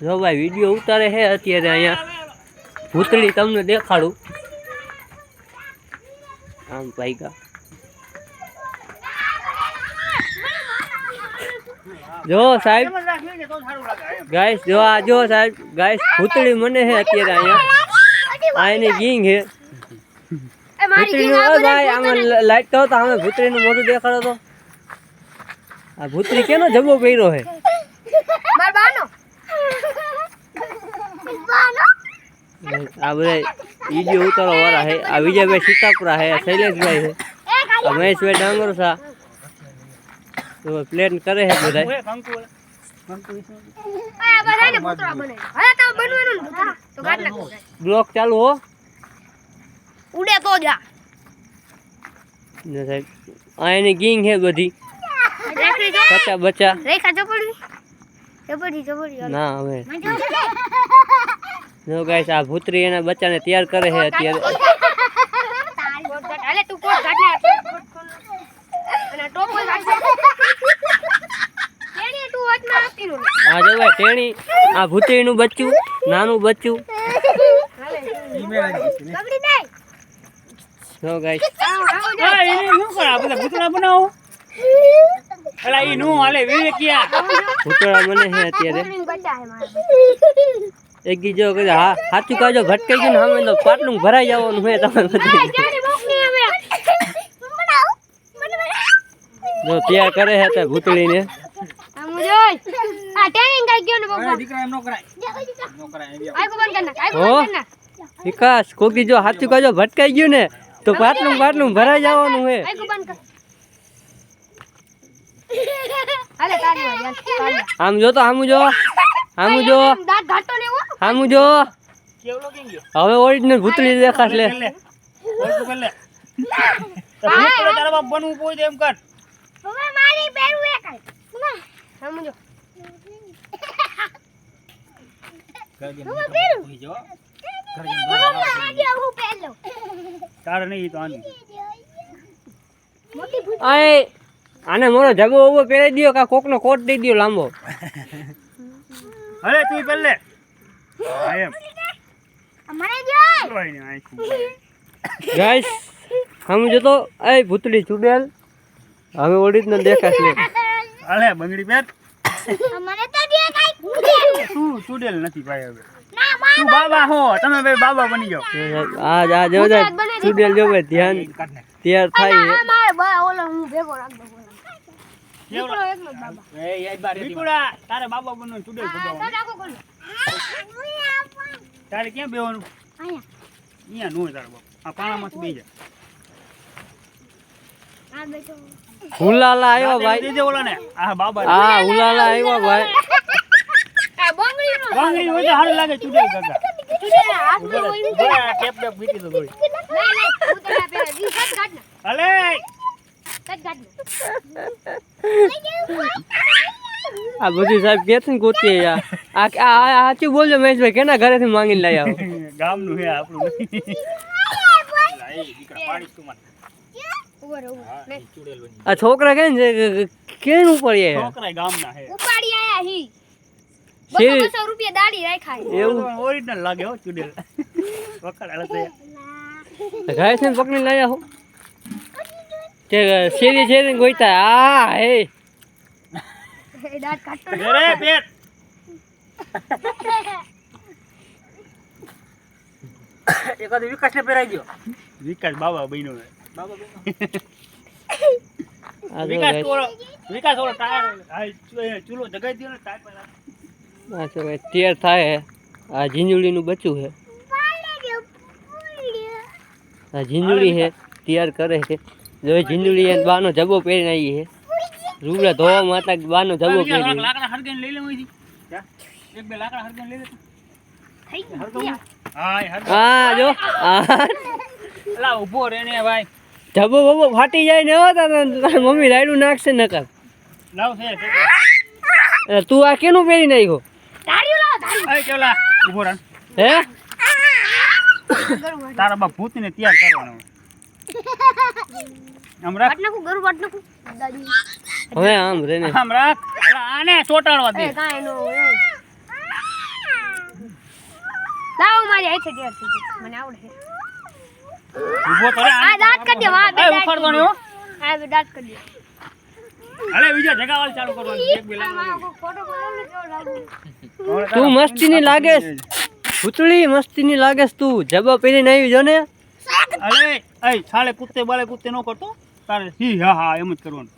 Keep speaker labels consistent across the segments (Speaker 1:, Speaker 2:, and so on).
Speaker 1: જો ભાઈ વીડિયો ઉતારે છે અત્યારે અહીંયા. ભૂતળી તમને દેખાડું. આમ પાઈકા જો સાહેબ, ગાઈસ, જો આ, જો સાહેબ, ગાઈસ, ભૂતળી મને છે અત્યારે અહીંયા. આ એની ગીંગ છે. ભૂતળીનું ભાઈ, આમાં લાઈટ તો હતા અમે ભૂતળીનું મોઢું દેખાડો તો. આ ભૂતળી કેનો જબ્બો પહેર્યો છે? આ બધા વીડિયો ઉતારો વાળા છે આ વિજયભાઈ સીતાપુરા છે શૈલેષભાઈ છે આ મહેશભાઈ ડાંગરસા તો પ્લેન કરે છે બધા બ્લોક ચાલુ હો.
Speaker 2: ઉડે તો જા
Speaker 1: ને સાહેબ આ એની ગીંગ છે બધી. બચ્ચા બચ્ચા
Speaker 2: રેખા ચપડી ચપડી ચપડી
Speaker 1: ના હવે. જો ગાઈસ આ ભૂતરી એના બચ્ચાને તૈયાર કરે છે અત્યારે.
Speaker 2: હાલે તું કોટ કાઢ ને અને ટોપો કાઢ તેણી તું હાથમાં આપતી નો
Speaker 1: આ જો ભાઈ ટેણી આ ભૂતરીનું બચ્ચું નાનું બચ્ચું.
Speaker 2: પકડી દે
Speaker 1: જો ગાઈસ.
Speaker 2: આવો આવો
Speaker 3: એને શું કરે? આ બધા ભૂતળા બનાવો? અલા, ઈ નું હાલે વિવેકિયા.
Speaker 1: ભૂતળા બને છે અત્યારે.
Speaker 2: પકડીને બચા હે મારા
Speaker 1: એક દી જો કદાચ હા સાચું કાજો ભટકાઈ ગયું ને સામે તો પાટલું ભરાઈ જવાનું હોય તમારે બધું.
Speaker 2: તેણી મોકલી હવે.
Speaker 1: જો તૈયાર કરે છે તે ભૂતળીને.
Speaker 2: આમ જોઈ. આ તેણી કઈ ગયો ને બાબા
Speaker 3: દીકરા એમ નો કરાય. નો કરાય એમ.
Speaker 2: આઈ કો બંધ કર નાખ આઈ કો
Speaker 1: હો?
Speaker 2: બંધ કર નાખ.
Speaker 1: વિકાસ કોકી જો સાચું કાજો ભટકાઈ ગયું ને તો પાટલું પાટલું ભરાઈ જવાનું હોય.
Speaker 2: આઈ કો બંધ કર. હાલે તારી વાર યાર તારી
Speaker 1: આમ જો તો આમ જો આમ જો.
Speaker 2: દાંત ઘાટો ને એવો
Speaker 1: આમ જો. હવે ઓરિજિનલ ભૂતળી દેખાશ. લે
Speaker 3: આની.
Speaker 1: મોરો જબો ઊભો પહેરી દ્યો કા કોકનો કોટ દઈ દ્યો લાંબો.
Speaker 3: અરે તું કર
Speaker 1: ગાઈસ હમ જો તો એ ભૂતળી ચુડેલ. હવે ઓરિજિનલ દેખાશ. લે
Speaker 3: અલે બંગડી પહેર
Speaker 2: મને તો દેખાય
Speaker 3: તું ચુડેલ નથી ભાઈ હવે? તું બાબા હો તમે ભાઈ બાબા બની જાઓ.
Speaker 1: આ આ જો જો ચુડેલ જો ભાઈ ધ્યાન તૈયાર થાય.
Speaker 2: મારે બા ઓલો હું ભેગો રાખ
Speaker 3: દઉં?
Speaker 2: એકલો જ બાબા.
Speaker 3: વિપુડા, તારે બાબા બનવાનું ચુડેલ
Speaker 2: હા
Speaker 3: તારે ક્યાં બેવાનું અહીંયા. નો હોય તારા બાપ. આ પાણામાં જા.
Speaker 2: જાય
Speaker 1: હુલાલા આવ્યો ભાઈ.
Speaker 3: દીજે ઓલા ને આ બાબા
Speaker 1: હા હુલાલા આવ્યો ભાઈ.
Speaker 2: આ બંગડી
Speaker 3: હોય તો સારું લાગે ચૂડેલ કાકા ટેપ ટેપ તો અલે
Speaker 2: કાઢ
Speaker 1: આ બધું સાહેબ કે ગોતી આ. આ સાચું બોલજો મહેશભાઈ કેના ઘરેથી માંગીને લઈ આવો?
Speaker 3: ગામનું હે આપણું.
Speaker 1: આ છોકરા કેમ છે કેમ ઉપર એ
Speaker 3: છોકરાય ગામના હે.
Speaker 2: ઉપાડી આયા હી. બસો રૂપિયા દાડી રાખ્યા
Speaker 1: એવું?
Speaker 3: ઓરિજિનલ લાગે હો ચુડેલ. તો
Speaker 1: છે ને પકડી લાયા હો તે શેરી શેરી ગોઈતા? આ હે
Speaker 2: એ દાંત કાઢતો
Speaker 3: રે પેટ એકાદ વિકાસ ને પહેરાઈ ગયો વિકાસ બાબા બન્યો બાબા બન્યો.
Speaker 1: આ જો
Speaker 3: વિકાસ
Speaker 1: guys,
Speaker 3: વિકાસ ઓલો ટાયર ચૂલો જગાઈ દ્યો ને ટાયર પર રાખ.
Speaker 1: આ જો તૈયાર થાય હે. આ ઝીંઝુડીનું બચ્ચું છે. આ ઝીંઝુડી છે તૈયાર કરે છે. જો એ ઝીંઝુડી બાનો જબો પહેરીને આવી છે. રૂબડા ધોવા માતા બાનો જબો
Speaker 3: કે લાકડા હરગાઈને લઈ લેવું. એક બે લાકડા હરગાઈને લઈ લે તું.
Speaker 2: થઈ ગયા.
Speaker 3: હા
Speaker 1: જો.
Speaker 3: અલા, ઊભો ને ભાઈ.
Speaker 1: જબો બબો ફાટી જાય ને હો તારે મમ્મી રાયડું નાખશે નકર.
Speaker 3: લાવ છે.
Speaker 1: તું આ કેનું પહેરી નાખ્યો?
Speaker 2: ધાર્યું લાવો ધાર્યું
Speaker 3: ઊભો રહે
Speaker 1: હે?
Speaker 3: તારા બાપ ભૂતને તૈયાર કરવાનો. આમ
Speaker 2: વાટ નાખું ગરું વાટ નાખું. દાદી
Speaker 1: હવે આમ રે ને
Speaker 3: આમ રાખ. આને ચોટાડવા દે.
Speaker 2: કાઈ નો લાવ મારી આઈ છે થઈ થી મને આવડે. ઊભો
Speaker 3: ઊભો તો
Speaker 2: આ દાંત કરી દે વા બે દાંત
Speaker 3: ઉખાડતો
Speaker 2: કરી
Speaker 3: નહીં
Speaker 2: દે.
Speaker 3: હો
Speaker 2: આ બે દાંત કરી દે.
Speaker 3: અરે બીજા જગાવાળ ચાલુ કરવાનું એક બે
Speaker 2: કોઈ ફોટો બનાવો ને લાગુ.
Speaker 1: તું ભૂતળી મસ્તીની લાગેસ તું. જબા પહેરીને આવી જો ને
Speaker 3: અરે એ છાલે કૂદતે બાલે કૂદતે ન કરતો. તારે હી હા હા એમ જ કરવાનું.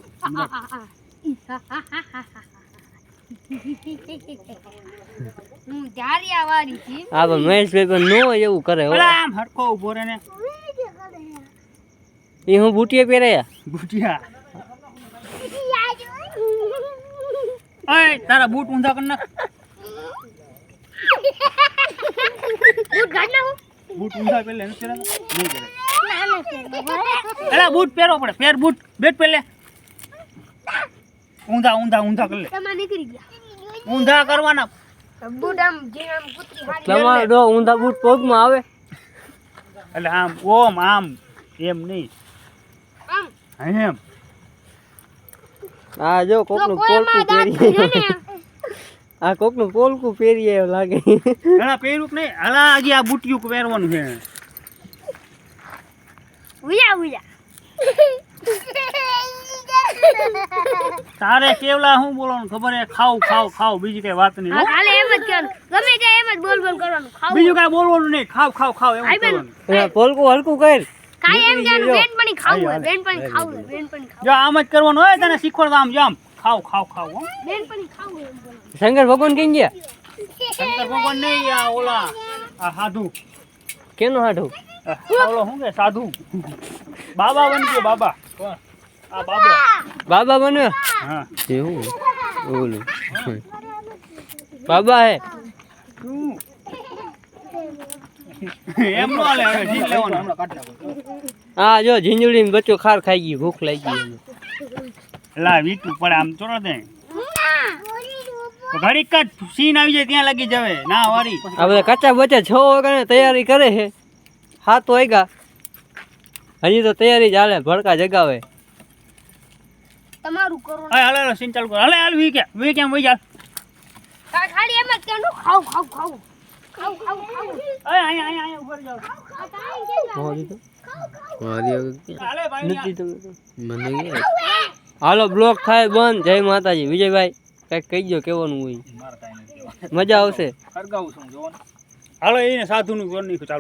Speaker 2: હું જારિયા વાળી છી.
Speaker 1: આ પણ મહેશભાઈ પણ નો એવું કરે હો.
Speaker 3: આમ હડકો રહે ને.
Speaker 1: એ હું બુટીએ પહેરાયા
Speaker 3: બુટિયા. અય તારા બૂટ ઊંધા કર નાખ.
Speaker 2: બૂટ ગાડ નાખો
Speaker 3: બૂટ ઊંધા પહેલે નહીં પહેરે એલા બૂટ પહેરવો પડે. પહેર બૂટ. બેટ પહેલે ઊંધા ઊંધા ઊંધા કરી લે.
Speaker 2: તમારે નીકળી ગયા.
Speaker 3: ઊંધા કરવાના.
Speaker 2: બૂટ આમ જે આમ કૂતરી હારી
Speaker 1: તમારો ડો ઊંધા બૂટ પગમાં આવે?
Speaker 3: એટલે આમ ઓમ આમ એમ નહીં.
Speaker 2: આમ.
Speaker 3: એમ.
Speaker 1: આ જો કોકનું પોલકું પહેરી
Speaker 2: ને
Speaker 1: આ કોકનું પોલકું પહેરીએ એવું લાગે.
Speaker 3: પહેર્યું કે નહીં? અલા હજી આ બુટિયું પહેરવાનું છે.
Speaker 2: ઉયા ઉયા
Speaker 3: તારે કેવલા શું બોલવાનું? ખબર હે ખાવ ખાવ ખાવ. બીજી કઈ વાત નહીં
Speaker 2: કાલે એમ જ કહેવાનું. ગમે તે એમ જ બોલ બોલ કરવાનું. ખાવ.
Speaker 3: બીજું કઈ બોલવાનું નહીં. ખાવ ખાવ ખાવ
Speaker 2: બેન.
Speaker 3: કરવાનું.
Speaker 1: બોલકું હલકું કર.
Speaker 2: કાઈ એમ
Speaker 1: નીકળી બેન
Speaker 2: પણ ખાવું હોય
Speaker 3: હાલે,
Speaker 2: બેનપણી ખાવું હોય બેનપણી ખાવું
Speaker 3: જો આમ જ કરવાનું હોય તને શીખવાડતા આમ જો આમ. ખાવ ખાવ ખાવ બેન
Speaker 2: પણ ખાવું એમ.
Speaker 1: શંકર ભગવાન કેમ ગયા?
Speaker 3: શંકર ભગવાન નહીં આ ઓલા. આ સાધુ.
Speaker 1: કેનો
Speaker 3: સાધુ? ઓલો શું કે સાધુ? બાબા બન ગયો બાબા. આ બાબા
Speaker 1: બાબા બન્યો
Speaker 3: હા
Speaker 1: એવું ઓલું બાબા હે
Speaker 3: એમ નો હાલે હવે જીત લેવાનું
Speaker 1: હા જો ઝીંઝુડી ને બચ્ચો ખાર ખાઈ ગયું ભૂખ લાગી ગઈ એને.
Speaker 3: લા વીટું પડે આમ ચોરો દે ઘડીક જ સીન આવી જાય ત્યાં લાગી જવે ના વારી
Speaker 1: આ બધા કચ્ચા બચ્ચા છ વાગ્યાની તૈયારી કરે છે સાત વાગ્યા હજી તો તૈયારી ચાલે ભડકા જગાવે
Speaker 2: તમારું કરો
Speaker 3: હા હાલે હાલે સીન ચાલુ કર. હાલે હાલ વી કે વી કેમ વઈ જા
Speaker 2: ખાલી એમ જ કેનું ખાવ ખાવ ખાવ. ખાવું ખાવું ખાવું.
Speaker 3: અય ઉપર હાલે ભાઈ
Speaker 1: નથી તો. મને હાલો બ્લોક થાય બંધ. જય માતાજી. વિજયભાઈ કંઈક કહી દો કેવાનું હોય. મજા આવશે.
Speaker 3: હાલો એને સાધુનું ઘર નહીં ચાલુ.